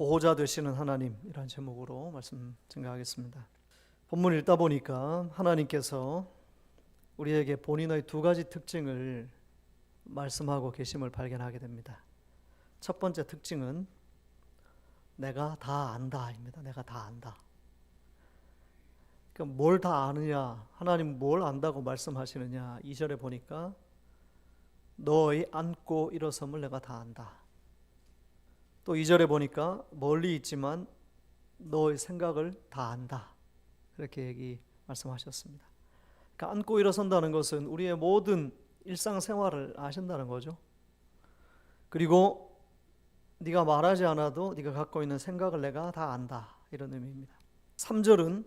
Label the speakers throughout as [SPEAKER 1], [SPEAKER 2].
[SPEAKER 1] 보호자 되시는 하나님이라는 제목으로 말씀 증가하겠습니다. 본문 읽다 보니까 하나님께서 우리에게 본인의 두 가지 특징을 말씀하고 계심을 발견하게 됩니다. 첫 번째 특징은 내가 다 안다입니다. 내가 다 안다. 그러니까 뭘 다 아느냐? 하나님 뭘 안다고 말씀하시느냐? 2절에 보니까 너의 안고 일어섬을 내가 다 안다. 또 2절에 보니까 멀리 있지만 너의 생각을 다 안다. 그렇게 얘기 말씀하셨습니다. 그러니까 안고 일어선다는 것은 우리의 모든 일상생활을 아신다는 거죠. 그리고 네가 말하지 않아도 네가 갖고 있는 생각을 내가 다 안다. 이런 의미입니다. 3절은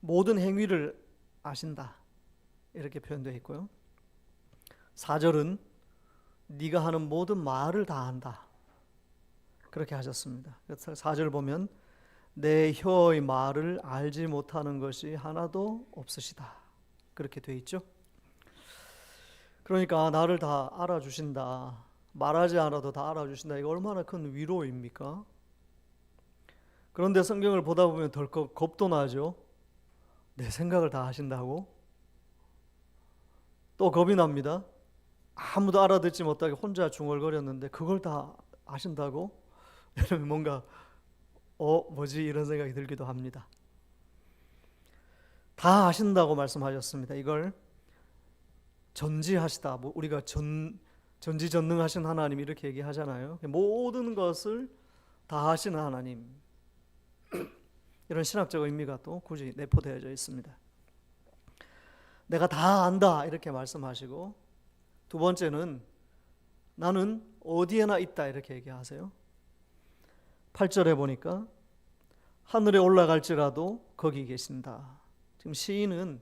[SPEAKER 1] 모든 행위를 아신다. 이렇게 표현되어 있고요. 4절은 네가 하는 모든 말을 다 안다. 그렇게 하셨습니다. 4절 보면 내 혀의 말을 알지 못하는 것이 하나도 없으시다. 그렇게 돼 있죠. 그러니까 나를 다 알아주신다. 말하지 않아도 다 알아주신다. 이거 얼마나 큰 위로입니까? 그런데 성경을 보다 보면 덜컥 겁도 나죠. 내 생각을 다 하신다고? 또 겁이 납니다. 아무도 알아듣지 못하게 혼자 중얼거렸는데 그걸 다 아신다고? 여러분 뭔가 어 뭐지 이런 생각이 들기도 합니다. 다 아신다고 말씀하셨습니다. 이걸 전지하시다. 뭐 우리가 전 전지전능하신 하나님 이렇게 얘기하잖아요. 모든 것을 다 하시는 하나님. 이런 신학적 의미가 또 굳이 내포되어져 있습니다. 내가 다 안다 이렇게 말씀하시고 두 번째는 나는 어디에나 있다 이렇게 얘기하세요. 8절에 보니까 하늘에 올라갈지라도 거기 계신다. 지금 시인은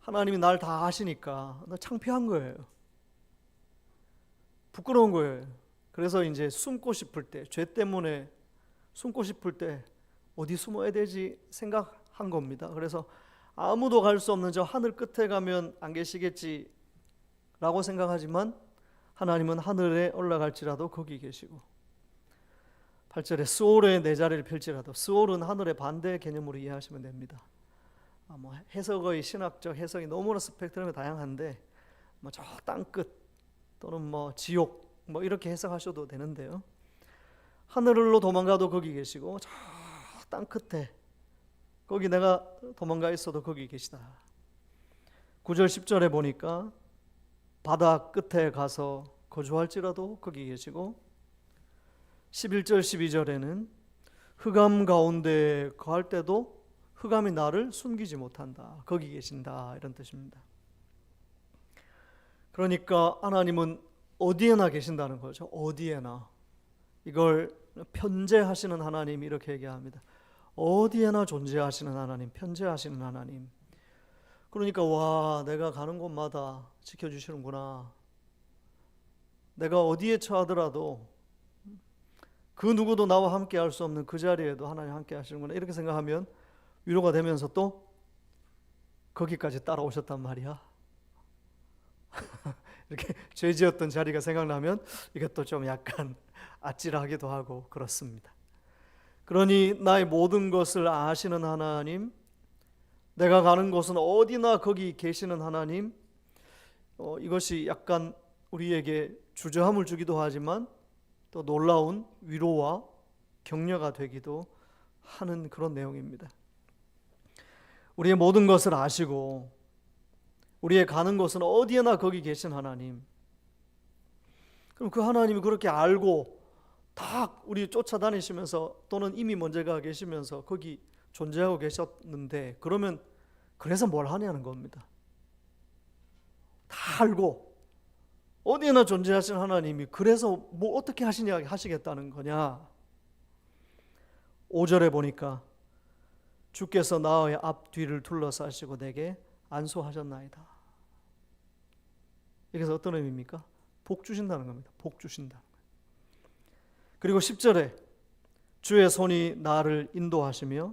[SPEAKER 1] 하나님이 날 다 아시니까 나 창피한 거예요. 부끄러운 거예요. 그래서 이제 숨고 싶을 때, 죄 때문에 숨고 싶을 때 어디 숨어야 되지 생각한 겁니다. 그래서 아무도 갈 수 없는 저 하늘 끝에 가면 안 계시겠지 라고 생각하지만 하나님은 하늘에 올라갈지라도 거기 계시고 8절에 스올에 내 자리를 펼지라도 스올은 하늘의 반대 개념으로 이해하시면 됩니다. 아, 뭐 해석의 신학적 해석이 너무나 스펙트럼이 다양한데 뭐 저 땅끝 또는 뭐 지옥 뭐 이렇게 해석하셔도 되는데요. 하늘로 도망가도 거기 계시고 저 땅 끝에 거기 내가 도망가 있어도 거기 계시다. 9절 10절에 보니까 바다 끝에 가서 거주할지라도 거기 계시고 11절 12절에는 흑암 가운데 거할 때도 흑암이 나를 숨기지 못한다. 거기 계신다. 이런 뜻입니다. 그러니까 하나님은 어디에나 계신다는 거죠. 어디에나. 이걸 편재하시는 하나님 이렇게 얘기합니다. 어디에나 존재하시는 하나님, 편재하시는 하나님. 그러니까 와, 내가 가는 곳마다 지켜주시는구나. 내가 어디에 처하더라도 그 누구도 나와 함께 할 수 없는 그 자리에도 하나님 함께 하시는구나. 이렇게 생각하면 위로가 되면서 또 거기까지 따라오셨단 말이야. 이렇게 죄 지었던 자리가 생각나면 이것도 좀 약간 아찔하기도 하고 그렇습니다. 그러니 나의 모든 것을 아시는 하나님, 내가 가는 곳은 어디나 거기 계시는 하나님, 어, 이것이 약간 우리에게 주저함을 주기도 하지만 또 놀라운 위로와 격려가 되기도 하는 그런 내용입니다. 우리의 모든 것을 아시고 우리의 가는 곳은 어디에나 거기 계신 하나님. 그럼 그 하나님이 그렇게 알고 다 우리 쫓아다니시면서 또는 이미 먼저 가 계시면서 거기 존재하고 계셨는데 그러면 그래서 뭘 하냐는 겁니다. 다 알고 어디에나 존재하신 하나님이 그래서 뭐 어떻게 하시냐 하시겠다는 거냐? 5절에 보니까 주께서 나의 앞뒤를 둘러싸시고 내게 안수하셨나이다. 이게서 어떤 의미입니까? 복 주신다는 겁니다. 복 주신다. 그리고 10절에 주의 손이 나를 인도하시며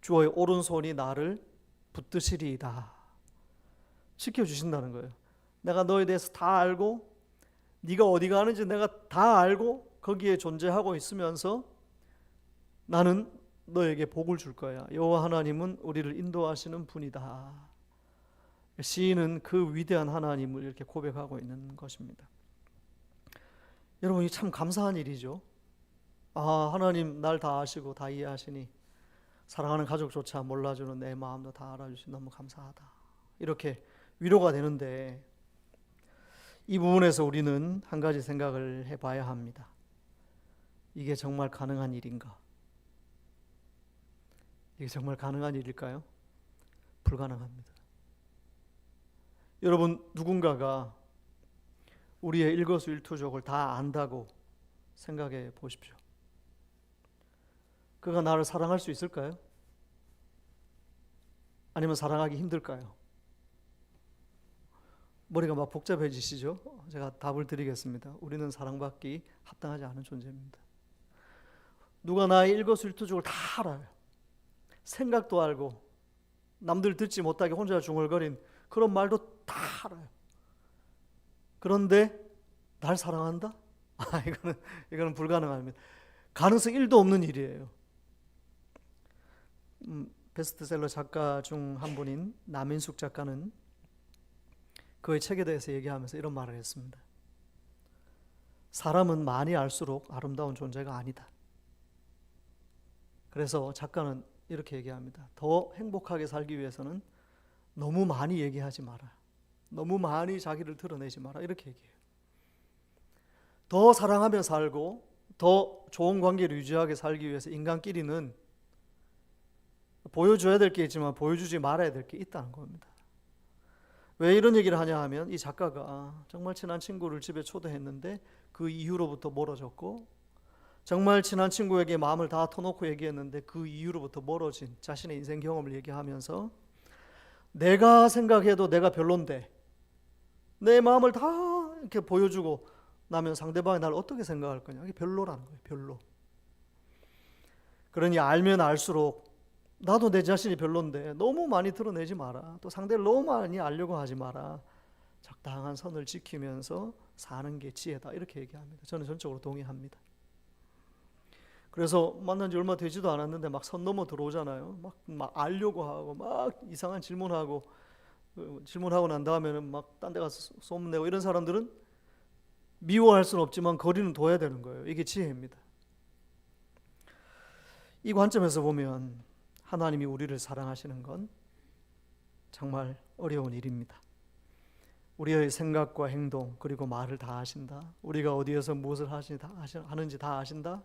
[SPEAKER 1] 주의 오른손이 나를 붙드시리이다. 지켜 주신다는 거예요. 내가 너에 대해서 다 알고 네가 어디 가는지 내가 다 알고 거기에 존재하고 있으면서 나는 너에게 복을 줄 거야. 여호와 하나님은 우리를 인도하시는 분이다. 시인은 그 위대한 하나님을 이렇게 고백하고 있는 것입니다. 여러분 이참 감사한 일이죠. 아 하나님 날 다 아시고 다 이해하시니 사랑하는 가족조차 몰라주는 내 마음도 다 알아주시 너무 감사하다. 이렇게 위로가 되는데 이 부분에서 우리는 한 가지 생각을 해봐야 합니다. 이게 정말 가능한 일인가? 이게 정말 가능한 일일까요? 불가능합니다. 여러분 누군가가 우리의 일거수일투족을 다 안다고 생각해 보십시오. 그가 나를 사랑할 수 있을까요? 아니면 사랑하기 힘들까요? 머리가 막 복잡해지시죠? 제가 답을 드리겠습니다. 우리는 사랑받기 합당하지 않은 존재입니다. 누가 나의 일거수일투족을 다 알아요. 생각도 알고 남들 듣지 못하게 혼자 중얼거린 그런 말도 다 알아요. 그런데 날 사랑한다? 아, 이거는 이거는 불가능합니다. 가능성 1도 없는 일이에요. 음, 베스트셀러 작가 중 한 분인 남인숙 작가는 그의 책에 대해서 얘기하면서 이런 말을 했습니다. 사람은 많이 알수록 아름다운 존재가 아니다. 그래서 작가는 이렇게 얘기합니다. 더 행복하게 살기 위해서는 너무 많이 얘기하지 마라. 너무 많이 자기를 드러내지 마라. 이렇게 얘기해요. 더 사랑하며 살고 더 좋은 관계를 유지하게 살기 위해서 인간끼리는 보여줘야 될 게 있지만 보여주지 말아야 될 게 있다는 겁니다. 왜 이런 얘기를 하냐 하면 이 작가가 정말 친한 친구를 집에 초대했는데 그 이후로부터 멀어졌고 정말 친한 친구에게 마음을 다 터놓고 얘기했는데 그 이후로부터 멀어진 자신의 인생 경험을 얘기하면서 내가 생각해도 내가 별론데 내 마음을 다 이렇게 보여주고 나면 상대방이 날 어떻게 생각할 거냐 이게 별로라는 거예요 별로 그러니 알면 알수록 나도 내 자신이 별론데 너무 많이 드러내지 마라 또 상대를 너무 많이 알려고 하지 마라 적당한 선을 지키면서 사는 게 지혜다 이렇게 얘기합니다 저는 전적으로 동의합니다 그래서 만난 지 얼마 되지도 않았는데 막 선 넘어 들어오잖아요. 막, 막 알려고 하고 막 이상한 질문하고 어, 질문하고 난 다음에는 막 딴 데 가서 소문내고 이런 사람들은 미워할 수는 없지만 거리는 둬야 되는 거예요. 이게 지혜입니다. 이 관점에서 보면 하나님이 우리를 사랑하시는 건 정말 어려운 일입니다. 우리의 생각과 행동 그리고 말을 다 아신다. 우리가 어디에서 무엇을 하는지 다 아신다.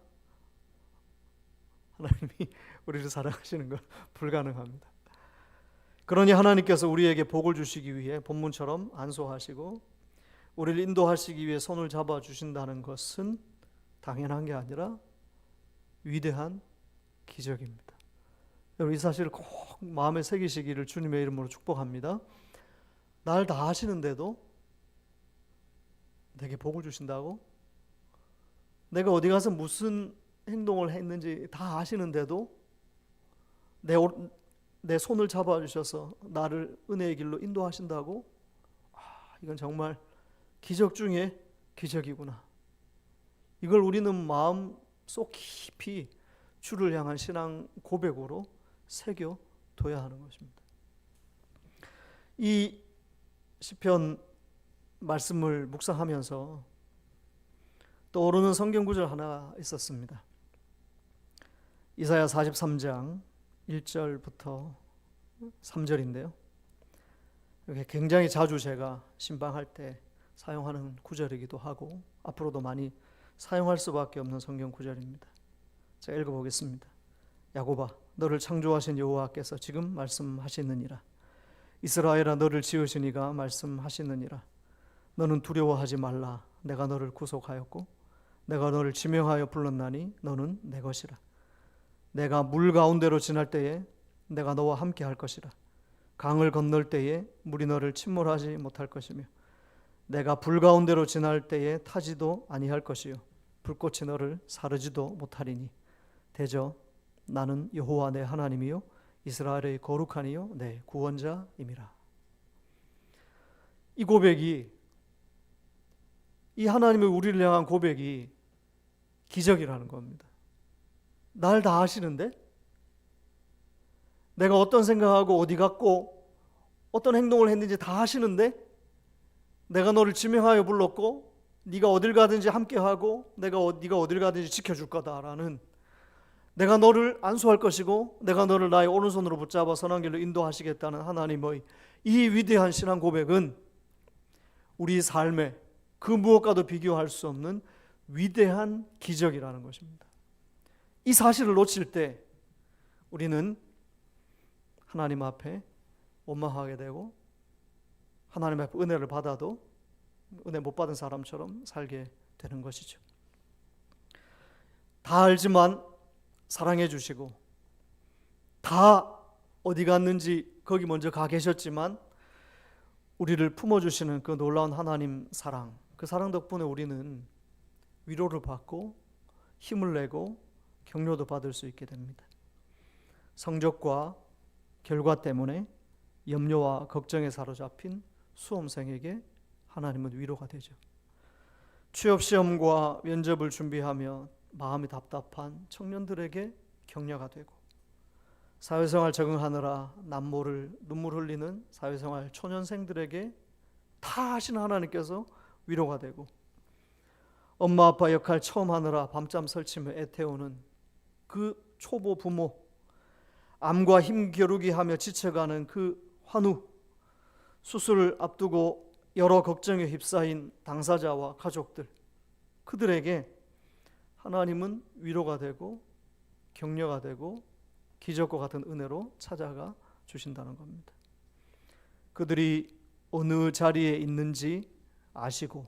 [SPEAKER 1] 하나님이 우리를 사랑하시는 건 불가능합니다. 그러니 하나님께서 우리에게 복을 주시기 위해 본문처럼 안수하시고 우리를 인도하시기 위해 손을 잡아 주신다는 것은 당연한 게 아니라 위대한 기적입니다. 여러분 이 사실을 꼭 마음에 새기시기를 주님의 이름으로 축복합니다. 날다 하시는데도 내게 복을 주신다고? 내가 어디 가서 무슨 행동을 했는지 다 아시는데도 내, 내 손을 잡아주셔서 나를 은혜의 길로 인도하신다고? 아, 이건 정말 기적 중에 기적이구나. 이걸 우리는 마음 속 깊이 주를 향한 신앙 고백으로 새겨 둬야 하는 것입니다. 이 시편 말씀을 묵상하면서 떠오르는 성경 구절 하나 있었습니다. 이사야 43장 1절부터 3절인데요. 이렇게 굉장히 자주 제가 신방할 때 사용하는 구절이기도 하고 앞으로도 많이 사용할 수밖에 없는 성경 구절입니다. 제가 읽어보겠습니다. 야고바, 너를 창조하신 여호와께서 지금 말씀하시느니라. 이스라엘아, 너를 지으시니가 말씀하시느니라. 너는 두려워하지 말라. 내가 너를 구속하였고, 내가 너를 지명하여 불렀나니 너는 내 것이라. 내가 물 가운데로 지날 때에 내가 너와 함께 할 것이라. 강을 건널 때에 물이 너를 침몰하지 못할 것이며 내가 불 가운데로 지날 때에 타지도 아니할 것이요 불꽃이 너를 사르지도 못하리니 대저 나는 여호와 내 하나님이요 이스라엘의 거룩하니요 내 구원자임이라. 이 고백이 이 하나님의 우리를 향한 고백이 기적이라는 겁니다. 날 다 아시는데 내가 어떤 생각하고 어디 갔고 어떤 행동을 했는지 다 아시는데 내가 너를 지명하여 불렀고 네가 어딜 가든지 함께 하고 내가 어, 네가 어딜 가든지 지켜줄 거다라는 내가 너를 안수할 것이고 내가 너를 나의 오른손으로 붙잡아 선한 길로 인도하시겠다는 하나님의 이 위대한 신앙 고백은 우리 삶에 그 무엇과도 비교할 수 없는 위대한 기적이라는 것입니다. 이 사실을 놓칠 때 우리는 하나님 앞에 원망하게 되고 하나님 앞에 은혜를 받아도 은혜 못 받은 사람처럼 살게 되는 것이죠. 다 알지만 사랑해 주시고 다 어디 갔는지 거기 먼저 가 계셨지만 우리를 품어 주시는 그 놀라운 하나님 사랑 그 사랑 덕분에 우리는 위로를 받고 힘을 내고 격려도 받을 수 있게 됩니다. 성적과 결과 때문에 염려와 걱정에 사로잡힌 수험생에게 하나님은 위로가 되죠. 취업 시험과 면접을 준비하며 마음이 답답한 청년들에게 격려가 되고 사회생활 적응하느라 남모를 눈물 흘리는 사회생활 초년생들에게 다 하시는 하나님께서 위로가 되고 엄마 아빠 역할 처음 하느라 밤잠 설치며 애태우는 그 초보 부모 암과 힘겨루기 하며 지쳐가는 그 환우 수술을 앞두고 여러 걱정에 휩싸인 당사자와 가족들 그들에게 하나님은 위로가 되고 격려가 되고 기적과 같은 은혜로 찾아가 주신다는 겁니다. 그들이 어느 자리에 있는지 아시고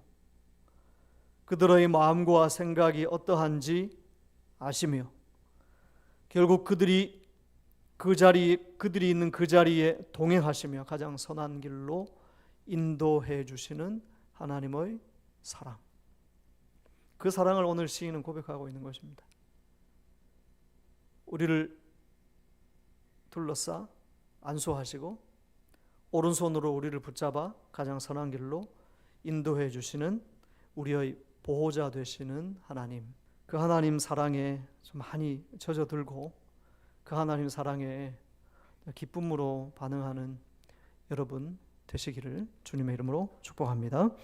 [SPEAKER 1] 그들의 마음과 생각이 어떠한지 아시며 결국 그들이 그 자리 그들이 있는 그 자리에 동행하시며 가장 선한 길로 인도해 주시는 하나님의 사랑. 그 사랑을 오늘 시인은 고백하고 있는 것입니다. 우리를 둘러싸 안수하시고 오른손으로 우리를 붙잡아 가장 선한 길로 인도해 주시는 우리의 보호자 되시는 하나님. 그 하나님 사랑에 좀 많이 젖어들고 그 하나님 사랑에 기쁨으로 반응하는 여러분 되시기를 주님의 이름으로 축복합니다.